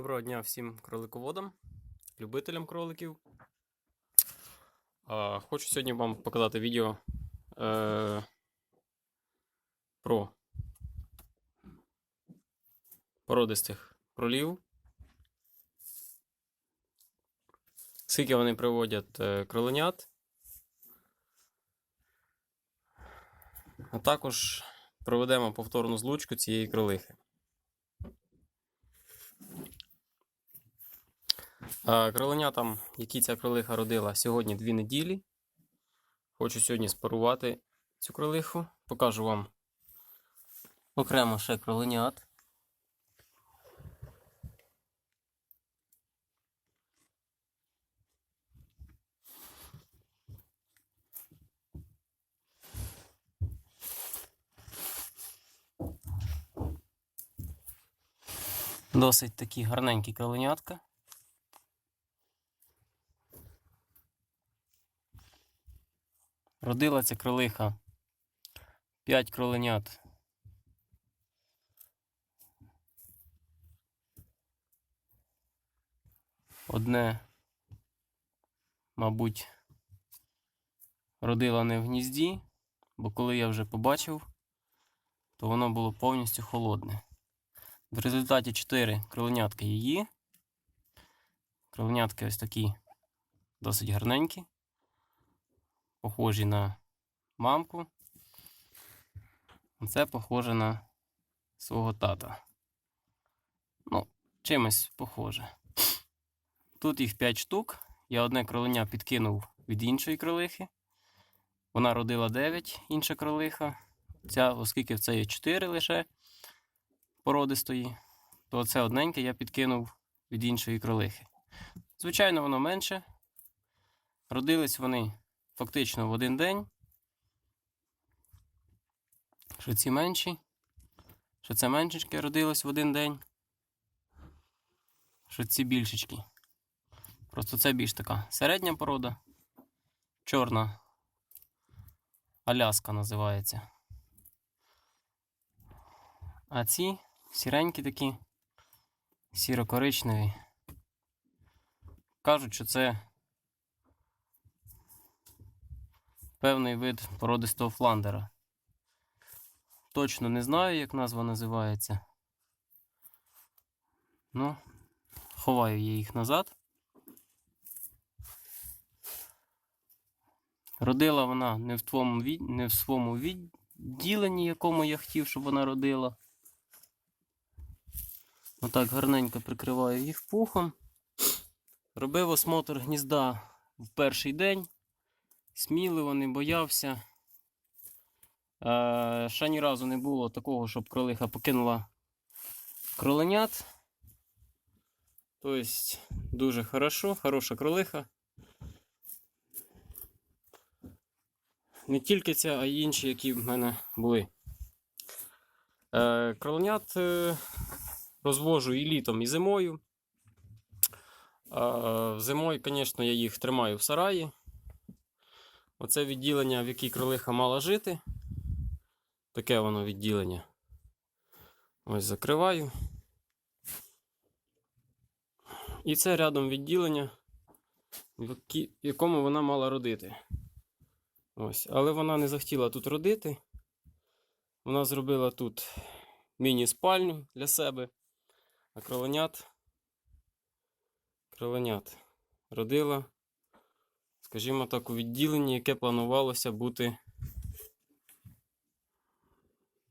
Доброго дня всім кролиководам, любителям кроликів. Хочу сьогодні вам показати відео е, про породистих кролів. Скільки вони приводять е, кроленят. А також проведемо повторну злучку цієї кролихи. Кроленятам, які ця кролиха родила сьогодні дві неділі. Хочу сьогодні спарувати цю кролиху. Покажу вам окремо ще кроленят. Досить такі гарненькі кроленятка. Родила ця кролиха 5 кроленят. Одне, мабуть, родила не в гнізді, бо коли я вже побачив, то воно було повністю холодне. В результаті 4 кроленятки її. Кроленятки ось такі досить гарненькі похожі на мамку. Це похоже на свого тата. Ну, чимось похоже. Тут їх 5 штук. Я одне кроленя підкинув від іншої кролихи. Вона родила 9, інша кролиха. Ця, оскільки це є 4 лише породистої, то це одненьке я підкинув від іншої кролихи. Звичайно, воно менше. Родились вони фактично в один день. Що ці менші, що це меншечки родилось в один день. Що ці більшечки. Просто це більш така середня порода. Чорна Аляска називається. А ці сіренькі такі, сіро-коричневі. Кажуть, що це певний вид породистого фландера. Точно не знаю, як назва називається. Ну, ховаю я їх назад. Родила вона не в твоєму від... не в своєму відділенні, якому я хотів, щоб вона родила. Отак гарненько прикриваю їх пухом. Робив осмотр гнізда в перший день сміливо, не боявся. Е, ще ні разу не було такого, щоб кролиха покинула кроленят. Тобто, дуже хорошо, хороша кролиха. Не тільки ця, а й інші, які в мене були. Е, кроленят е, розвожу і літом, і зимою. Е, зимою, звісно, я їх тримаю в сараї. Оце відділення, в якій кролиха мала жити. Таке воно відділення. Ось закриваю. І це рядом відділення, в якому вона мала родити. Ось. Але вона не захотіла тут родити. Вона зробила тут міні-спальню для себе. А кроленят. Кроленят родила скажімо так, у відділенні, яке планувалося бути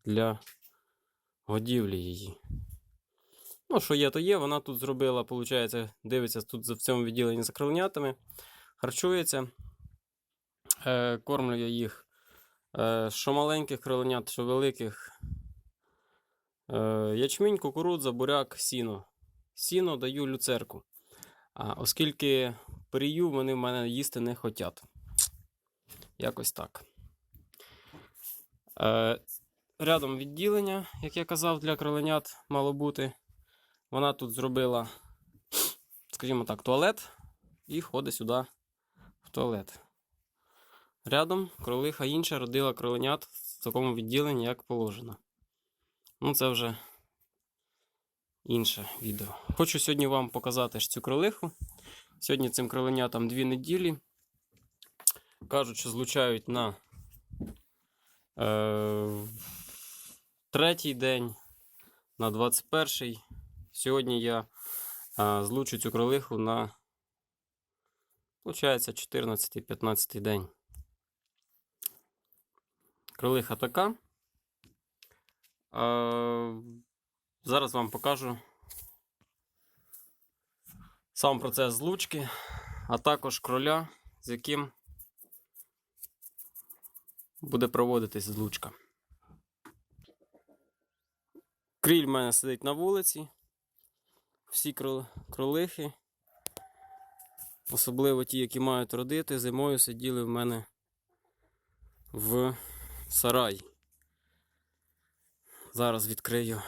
для годівлі її. Ну, що є, то є. Вона тут зробила, виходить, дивиться тут в цьому відділенні за кроленятами, харчується. Е, Кормлю їх е, що маленьких кроленят, що великих. Е, Ячмінь, кукурудза, буряк, сіно. Сіно даю люцерку. А, Оскільки Прию вони в мене їсти не хочуть. Якось так. Е, Рядом відділення, як я казав, для кроленят мало бути. Вона тут зробила, скажімо так, туалет і ходить сюди в туалет. Рядом кролиха інша родила кроленят в такому відділенні, як положено. Ну, це вже інше відео. Хочу сьогодні вам показати ж цю кролиху. Сьогодні цим кроленятам дві неділі. Кажуть, що злучають на е, третій день, на 21-й. Сьогодні я е, злучу цю кролиху на, виходить, 14-15 день. Кролиха така. Е, зараз вам покажу сам процес злучки, а також кроля, з яким буде проводитись злучка. Кріль в мене сидить на вулиці. Всі кролихи, особливо ті, які мають родити, зимою сиділи в мене в сараї. Зараз відкрию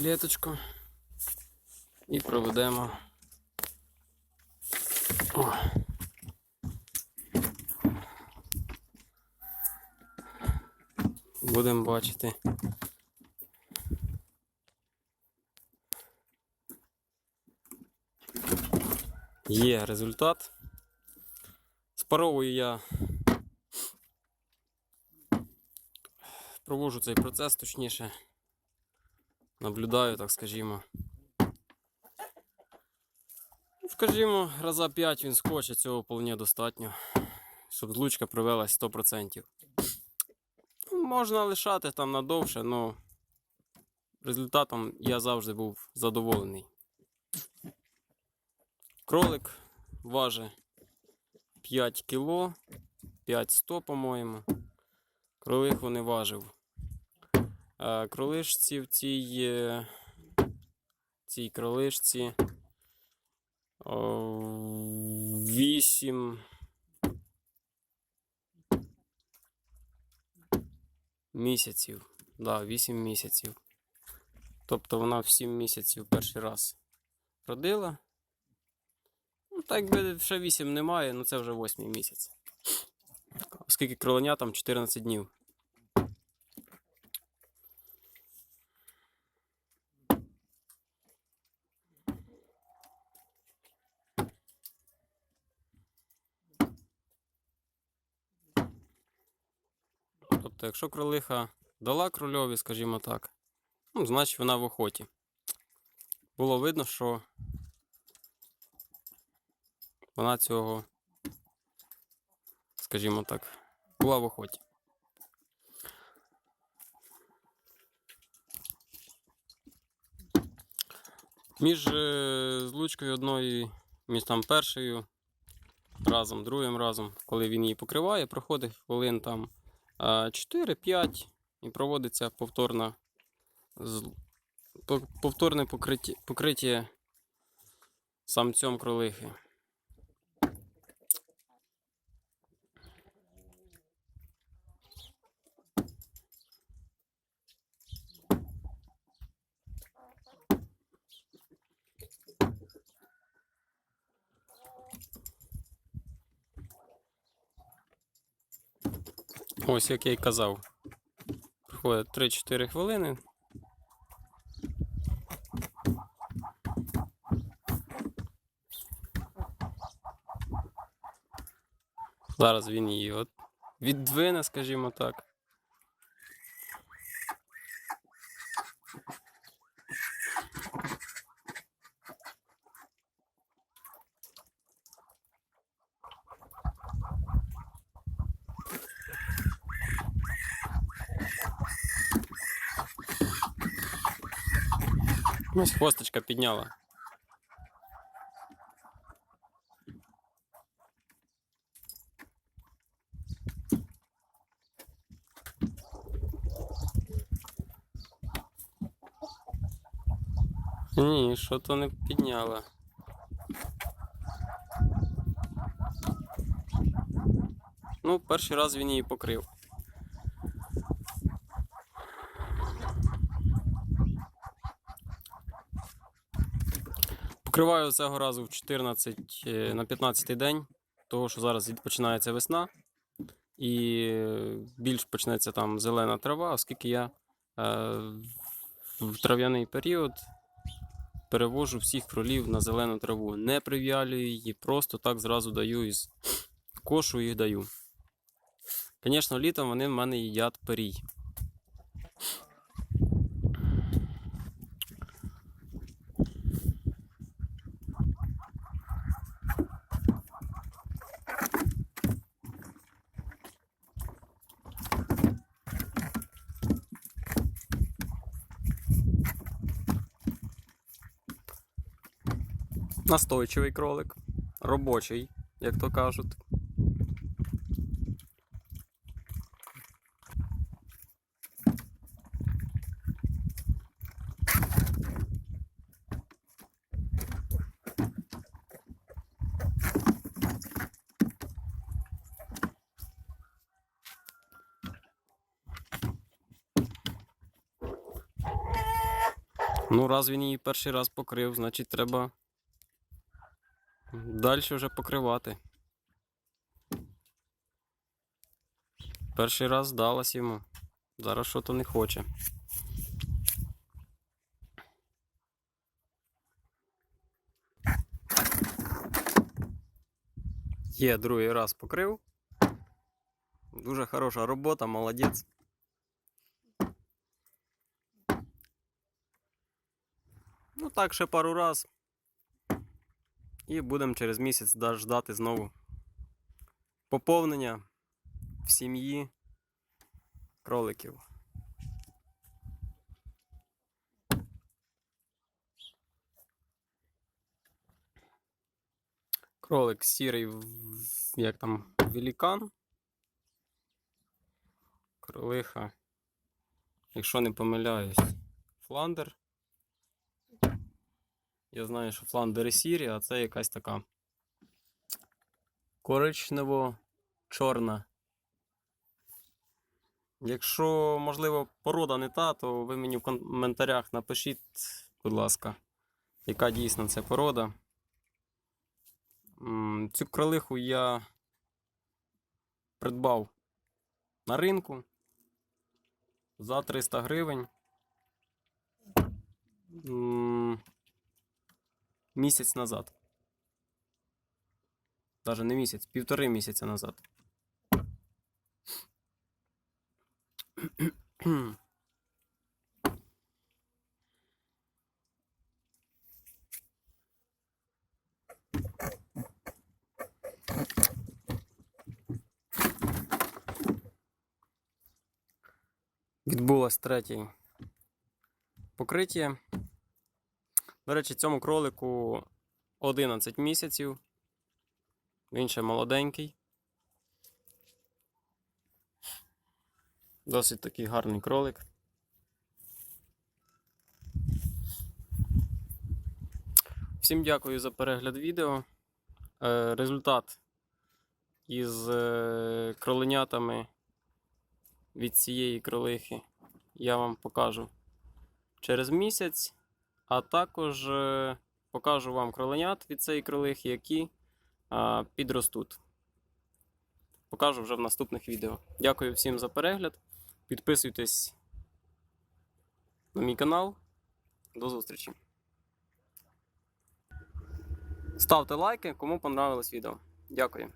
клеточку і проведемо. О. Будемо бачити. Є результат. Спаровую я проводжу цей процес, точніше, наблюдаю, так скажімо. Ну, Скажімо, раза 5 він скоче, цього вполне достатньо, щоб злучка провелась 100%. Ну, Можна лишати там надовше, але результатом я завжди був задоволений. Кролик важить 5 кіло, 500, по-моєму. Кролиху не важив. А кролишці в цій, е, цій кролишці 8 місяців. Да, 8 місяців. Тобто вона в 7 місяців перший раз родила. Ну, так якби ще 8 немає, ну це вже 8 місяць. Оскільки кроленя там 14 днів. Тобто, якщо кролиха дала крольові, скажімо так, ну, значить вона в охоті. Було видно, що вона цього, скажімо так, була в охоті. Між е, злучкою одною, між там першою разом, другим разом, коли він її покриває, проходить хвилин там 4-5 і проводиться повторна, повторне покриття, покриття самцем кролихи. Ось як я й казав. Проходить 3-4 хвилини. Зараз він її от віддвине, скажімо так. Ось хвосточка підняла. Ні, що то не підняла. Ну, перший раз він її покрив. Покриваю цього разу в 14 е, на 15 день, того що зараз починається весна і більш почнеться там зелена трава, оскільки я в трав'яний період перевожу всіх кролів на зелену траву. Не прив'ялюю її, просто так зразу даю із кошу їх даю. Звісно, літом вони в мене їдять перій. Настойчивий кролик, робочий, як то кажуть. Ну, раз він її перший раз покрив, значить треба далі вже покривати. Перший раз здалась йому. Зараз що то не хоче. Є, другий раз покрив. Дуже хороша робота, молодець. Ну так, ще пару раз. І будемо через місяць ждати знову поповнення в сім'ї кроликів. Кролик сірий, як там, велікан. Кролиха, якщо не помиляюсь, фландер. Я знаю, що фландери сірі, а це якась така коричнево-чорна. Якщо, можливо, порода не та, то ви мені в коментарях напишіть, будь ласка, яка дійсно це порода. Цю кролиху я придбав на ринку за 300 гривень. Місяць назад. Даже не місяць, півтори місяця назад. Відбулось третє покриття. До речі, цьому кролику 11 місяців. Він ще молоденький. Досить такий гарний кролик. Всім дякую за перегляд відео. Е, Результат із е, кроленятами від цієї кролихи я вам покажу через місяць. А також е, покажу вам кроленят від цієї кролихи, які підростуть. Покажу вже в наступних відео. Дякую всім за перегляд. Підписуйтесь на мій канал. До зустрічі. Ставте лайки, кому понравилось відео. Дякую.